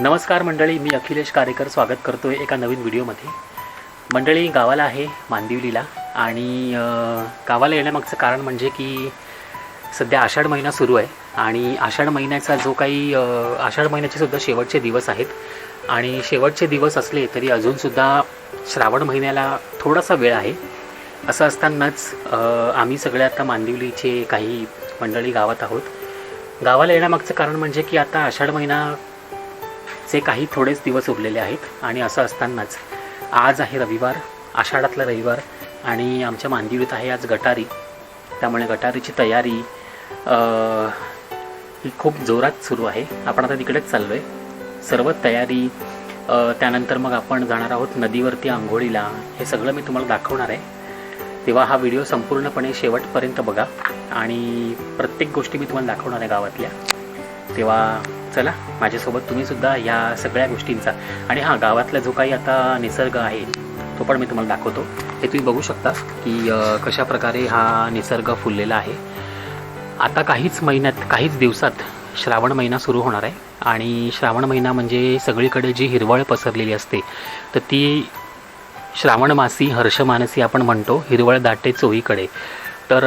नमस्कार मंडळी मी अखिलेश कारेकर स्वागत करतो आहे एका नवीन व्हिडिओमध्ये. मंडळी गावाला आहे मांदिवलीला आणि गावाला येण्यामागचं कारण म्हणजे की सध्या आषाढ महिना सुरू आहे आणि आषाढ महिन्याचा जो काही आषाढ महिन्याचे सुद्धा शेवटचे दिवस आहेत. आणि शेवटचे दिवस असले तरी अजूनसुद्धा श्रावण महिन्याला थोडासा वेळ आहे. असं असतानाच आम्ही सगळे आता मांदिवलीचे काही मंडळी गावात आहोत. गावाला येण्यामागचं कारण म्हणजे की आता आषाढ महिना चे काही थोडेच दिवस उरलेले आहेत आणि असं असतानाच आज आहे रविवार आषाढातला रविवार आणि आमच्या मांदिवीत आहे आज गटारी. त्यामुळे गटारीची तयारी ही खूप जोरात सुरू आहे. आपण आता तिकडेच चाललो आहे सर्व तयारी त्यानंतर मग आपण जाणार आहोत नदीवरती आंघोळीला. हे सगळं मी तुम्हाला दाखवणार आहे. तेव्हा हा व्हिडिओ संपूर्णपणे शेवटपर्यंत बघा. आणि प्रत्येक गोष्टी मी तुम्हाला दाखवणार आहे गावातल्या. तेव्हा चला माझ्यासोबत तुम्ही सुद्धा या सगळ्या गोष्टींचा. आणि हा गावातला जो काही आता निसर्ग आहे तो पण मी तुम्हाला दाखवतो. हे तुम्ही बघू शकता की कशा प्रकारे हा निसर्ग फुललेला आहे. आता काहीच महिन्यात काहीच दिवसात श्रावण महिना सुरू होणार आहे. आणि श्रावण महिना म्हणजे सगळीकडे जी हिरवळ पसरलेली असते तर ती श्रावण मासी हर्षमानसी आपण म्हणतो हिरवळ दाटे चोहीकडे. तर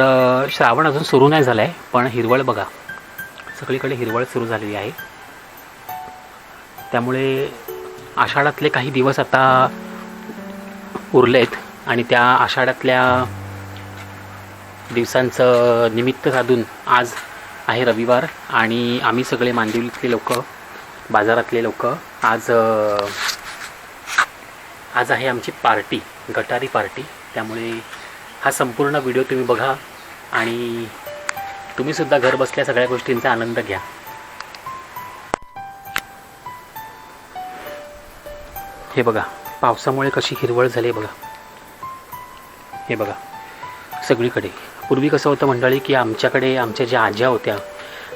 श्रावण अजून सुरू नाही झालं आहे पण हिरवळ बघा. सगळीकडे हिरवळ सुरू झालेली आहे. त्यामुळे आषाढातले काही दिवस आता उरलेत आणि त्या आषाढातल्या दिवसांचं निमित्त साधून आज आहे रविवार आणि आम्ही सगळे मांदिवलीतले लोक बाजारातले लोक आज आज आहे आमची पार्टी गटारी पार्टी. त्यामुळे हा संपूर्ण व्हिडिओ तुम्ही बघा आणि तुम्ही सुद्धा घर बसल्या सगळ्या गोष्टींचा आनंद घ्या. हे बघा पावसामुळे कशी हिरवळ झाली आहे बघा. हे बघा सगळीकडे. पूर्वी कसं होतं मंडळी की आमच्याकडे आमच्या ज्या आज्या होत्या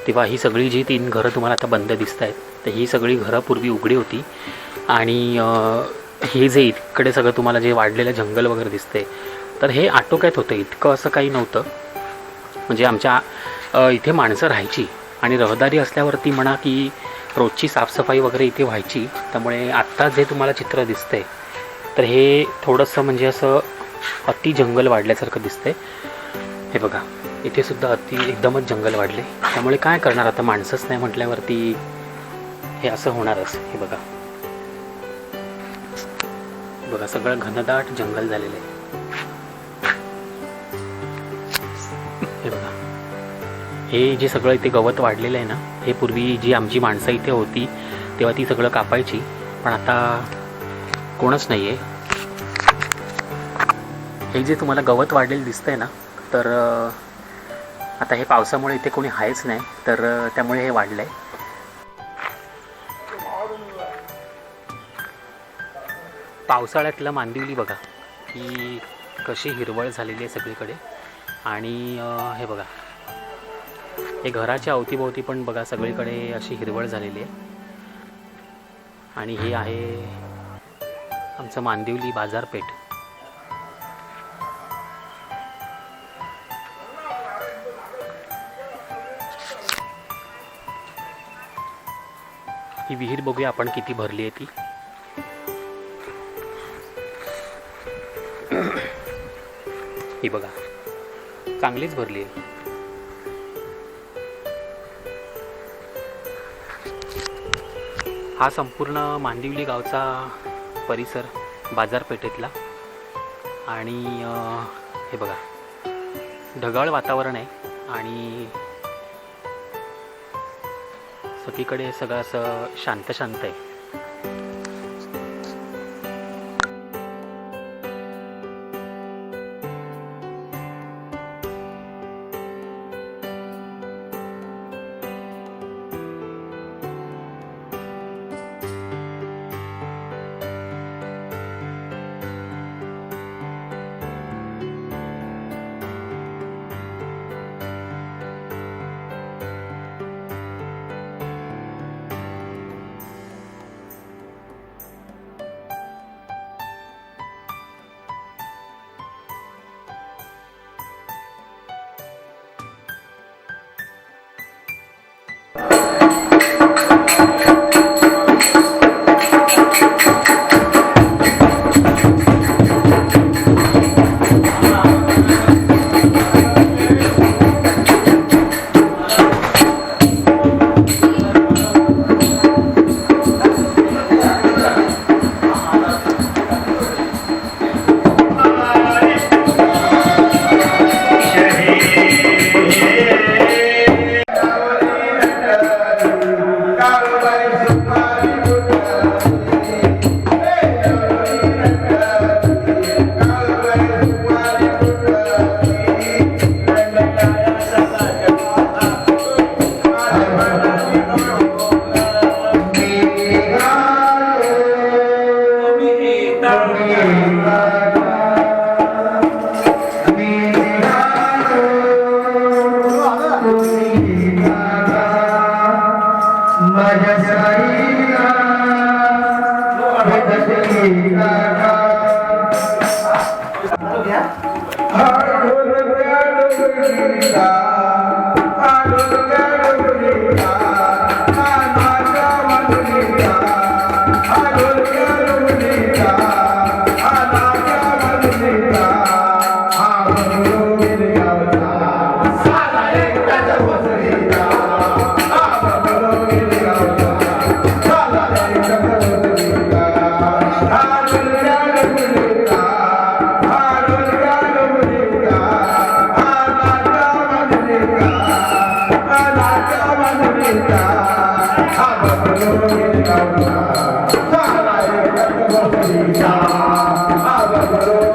तेव्हा ही सगळी जी तीन घरं तुम्हाला आता बंद दिसत आहेत तर ही सगळी घरं पूर्वी उघडी होती. आणि हे जे इकडे सगळं तुम्हाला जे वाढलेलं जंगल वगैरे दिसते तर हे आटोक्यात होतं इतकं असं काही नव्हतं. म्हणजे आमच्या इथे माणसं राहायची. आणि रहदारी असल्यावरती म्हणा की रोजची साफसफाई वगैरे इथे व्हायची. त्यामुळे आत्ता जे तुम्हाला चित्र दिसतंय तर हे थोडंसं म्हणजे असं अति जंगल वाढल्यासारखं दिसतंय. हे बघा इथे सुद्धा अति एकदमच जंगल वाढले. त्यामुळे काय करणार आता माणसंच नाही म्हटल्यावरती हे असं होणारच. हे बघा. बघा सगळं घनदाट जंगल झालेलं आहे. हे जे सगळं इथे गवत वाढलेलं आहे ना हे पूर्वी जी आमची माणसं इथे होती तेव्हा ती सगळं कापायची. पण आता कोणच नाही आहे हे जे तुम्हाला गवत वाढलेलं दिसतंय ना तर आता हे पावसामुळे इथे कोणी आहेच नाही तर त्यामुळे हे वाढलं आहे पावसाळ्यातलं मांदिवली बघा की कशी हिरवळ झालेली आहे सगळीकडे. आणि हे बघा. हे घराच्या अवतीभोवती पण बघा सगळीकडे अशी हिरवळ झालेली आहे. आणि हे आहे आमचं मांदिवली बाजारपेठ. ही विहीर बघूया आपण किती भरली आहे ती. ही बघा चांगलीच भरली आहे. हा संपूर्ण मांदिवली गावचा परिसर बाजारपेठेतला. आणि हे बघा ढगाळ वातावरण आहे आणि सगळीकडे सगळं असं शांत शांत आहे. अरे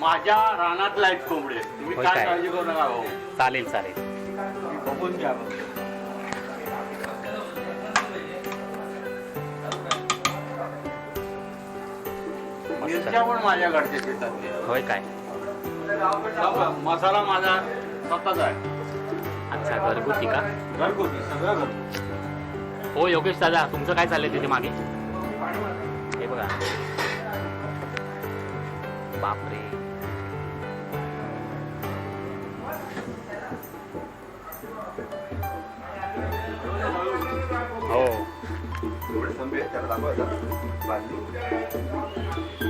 माझ्या रानात लाइट कोंबडे तुम्ही होय काय काय? काळजी करू नका भाऊ चालेल चालेल. बघून घ्या बघ. मिरच्या पण माझ्याकडच्या शेतातल्या होय काय? सगळं मसाला माझा स्वतःच आहे. अच्छा घरगुती का? घरगुती सगळं घरगुती. हो योगेश दादा तुमचं काय चाललंय तिथे मागे? हे बघा. बापरे. cara lama dah Bandung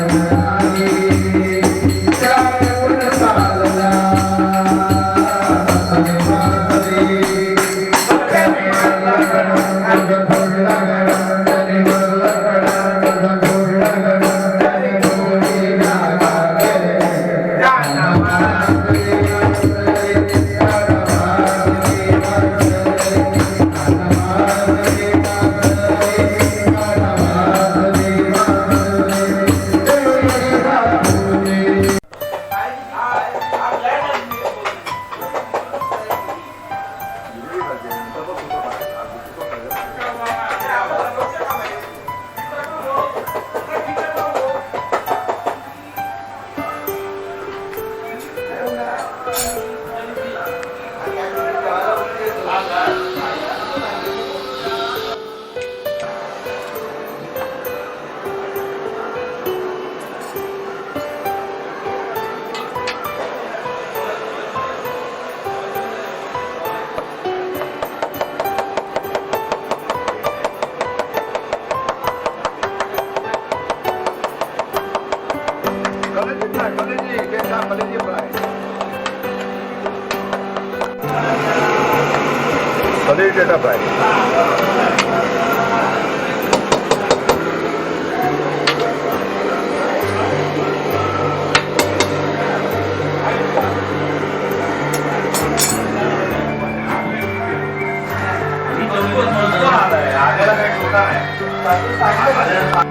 मोजतो आलाय आल्याला काही ठोका नाही.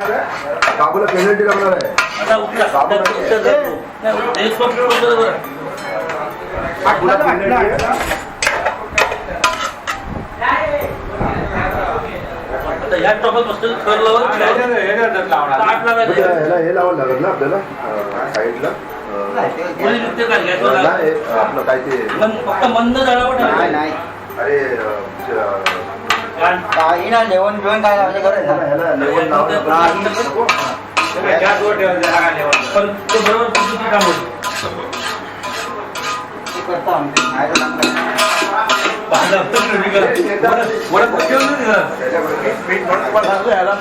बाबूला पेनल्टी लागणार आहे. बाबूला पेनल्टी आहे. ह्याला हे लावावं लागेल ना आपल्याला? साईडला. आपलं काय ते फक्त मंद नाही अरे काही ना जेवण बिवण काय लावले गरज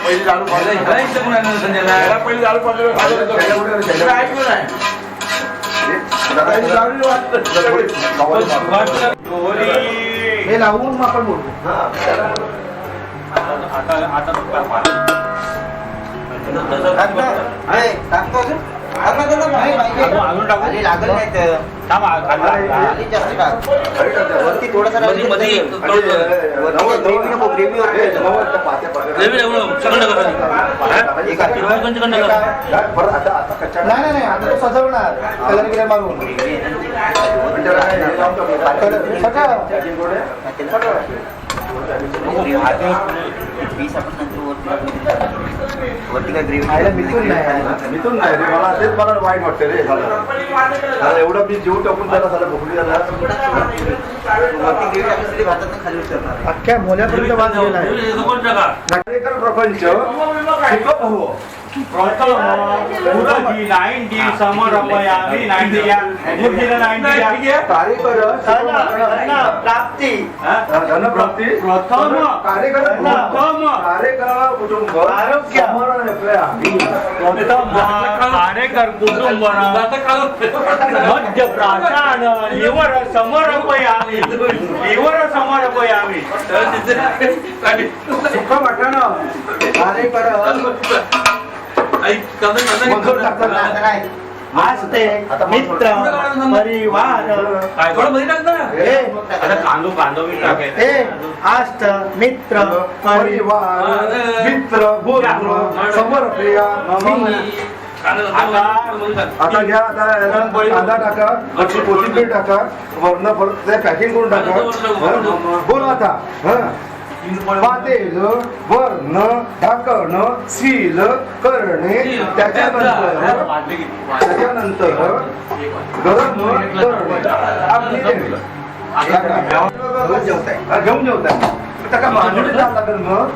पहिली लाडू पाहिजे. ह्याला पहिली लाडू पाहिजे. त्याच्यामध्ये- त्याच्यामध्ये- हे लाडू वाटतं. त्याच्यामध्ये हे लावून मग आपण बोलतो टाकतं? हे, लागल नाही तर. वरती थोडंसं मध्ये- मध्ये ग्रेव्ही नाही नाही आता तो सजवणार. कलर गिलर मारून म्हणजे. कलर सगळं वरती वरती काय ग्रेव्ही मिथून नाही मिथून नाही रे मला तेच मला वाईट वाटतं रे झालं. झालं, एवढं मी जीव टाकून त्याला झालं उतरणार अख्ख्या मोल्यापर्यंत वाद आहे नागरिकांना प्रपंच. शिकत પ્રાપ્તિ મધ્ય પ્રાચાન ઈવર સમર્પયામી ઈવર સમર્પયામી સુખમ અટન કાર્યક્રમ आता काय? आस्ते मित्र परिवार. काय थोडं मध्ये टाक ना? हे आता कांदो कांदो मी टाकायचा. हे आष्ट मित्र परिवार मित्र गुरु समर्प्रिया आता घ्या आता याला कांदा टाका वरची कोथिंबीर टाका वरनं परत ते पॅकिंग करून टाका. हं? बोला आता. हं? पातेल वर्ण ढाकण सील करणे त्याच्यानंतर त्याच्यानंतर गरम करणे. हा, घेऊन जेवताय. त्या मांडणी जावं लागेल मग?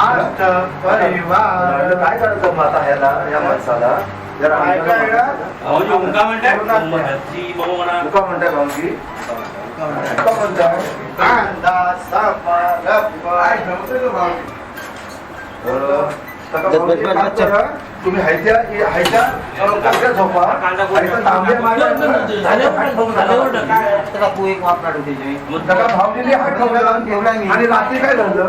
आष्ट परिवार काय करायचं मग आता ह्याला या माणसाला? जरा काय काय भाऊजी उंका म्हणताय? तुका म्हणताय? भाऊजी? कांदा तुम्ही झोपा तू एक आणि रात्री काय झालं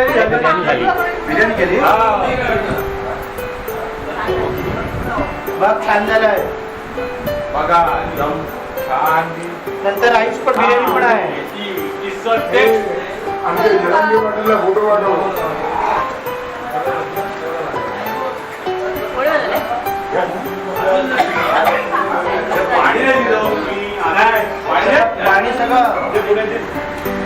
बिर्याणी केली बघ छान झालंय बघा एकदम छान नंतर राईस पण बिर्याणी पण आहे आमच्या जरांगी पाटीलला फोटो पाठव. पाणी सगळं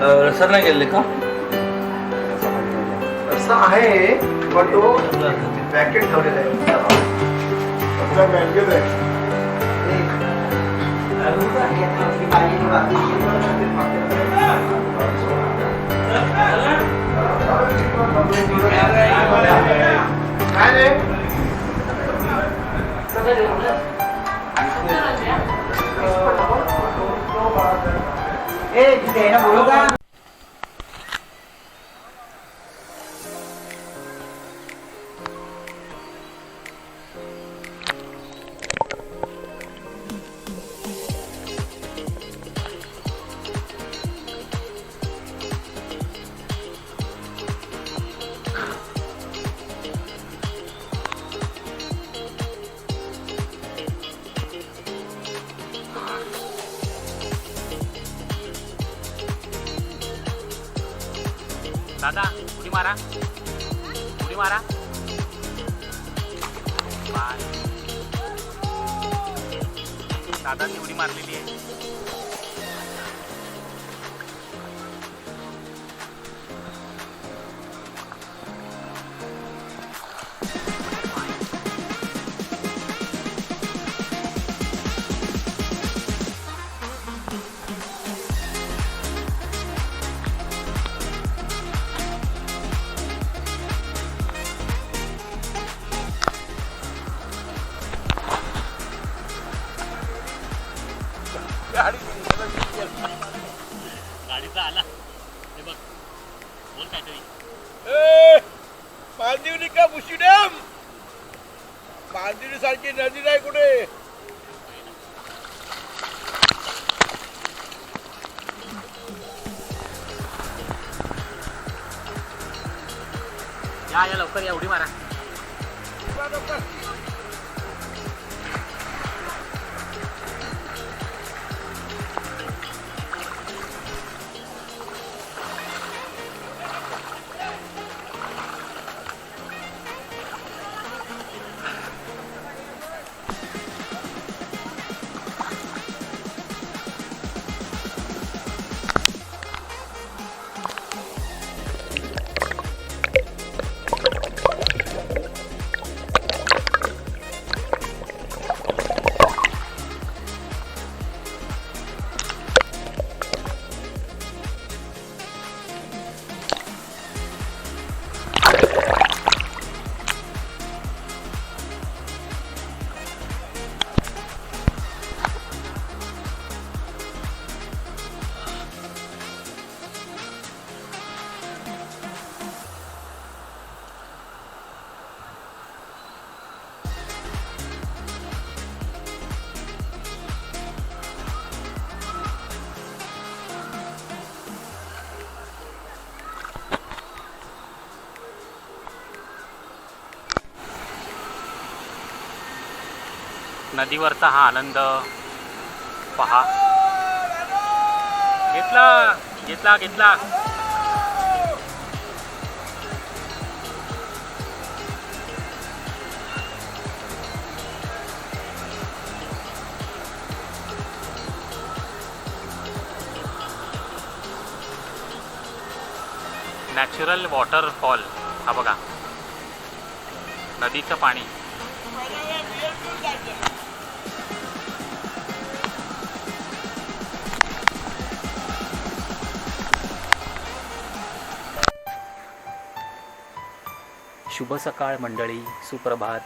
रसर सर नाही गेले का? असं आहे पण तो पॅकेट ठेवलेला आहे. बँकेत आहे. काय रे? ए तिथे आहे या या लवकर या उडी मारा. नदीवरचा हा आनंद पहा. घेतला घेतला घेतला. नॅचरल वॉटरफॉल हा बघा. नदीचं पाणी. शुभ सकाळ मंडळी सुप्रभात.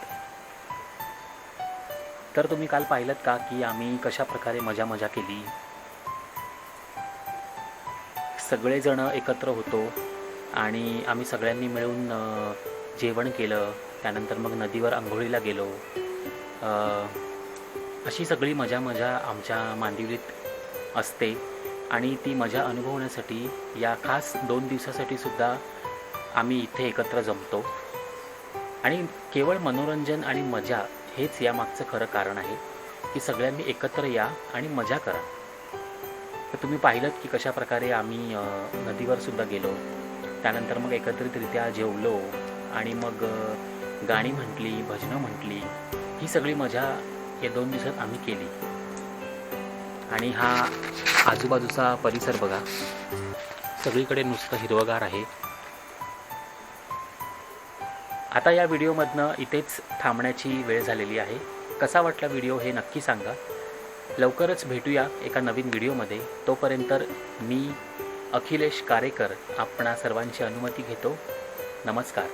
तर तुम्ही काल पाहिलं का की आम्ही कशा प्रकारे मजा मजा केली? सगळेजण एकत्र होतो आणि आम्ही सगळ्यांनी मिळून जेवण केलं. त्यानंतर मग नदीवर आंघोळीला गेलो. अशी सगळी मजा मजा आमच्या मांदिवलीत असते आणि ती मजा अनुभवण्यासाठी या खास दोन दिवसासाठी सुद्धा आम्ही इथे एकत्र जमतो. आणि केवळ मनोरंजन आणि मजा हेच यामागचं खरं कारण आहे की सगळ्यांनी एकत्र या आणि मजा करा. तर तुम्ही पाहिलं की कशा प्रकारे आम्ही नदीवर सुद्धा गेलो. त्यानंतर मग एकत्रितरित्या जेवलो आणि मग गाणी म्हटली भजनं म्हटली ही सगळी मजा या दोन दिवसात आम्ही केली. आणि हा आजूबाजूचा परिसर बघा. सगळीकडे नुसतं हिरवगार आहे. आता या व्हिडिओमधनं इथेच थांबण्याची वेळ झालेली आहे. कसा वाटला व्हिडिओ हे नक्की सांगा. लवकरच भेटूया एका नवीन व्हिडिओमध्ये. तोपर्यंत मी अखिलेश कारेकर आपणा सर्वांची अनुमती घेतो. नमस्कार.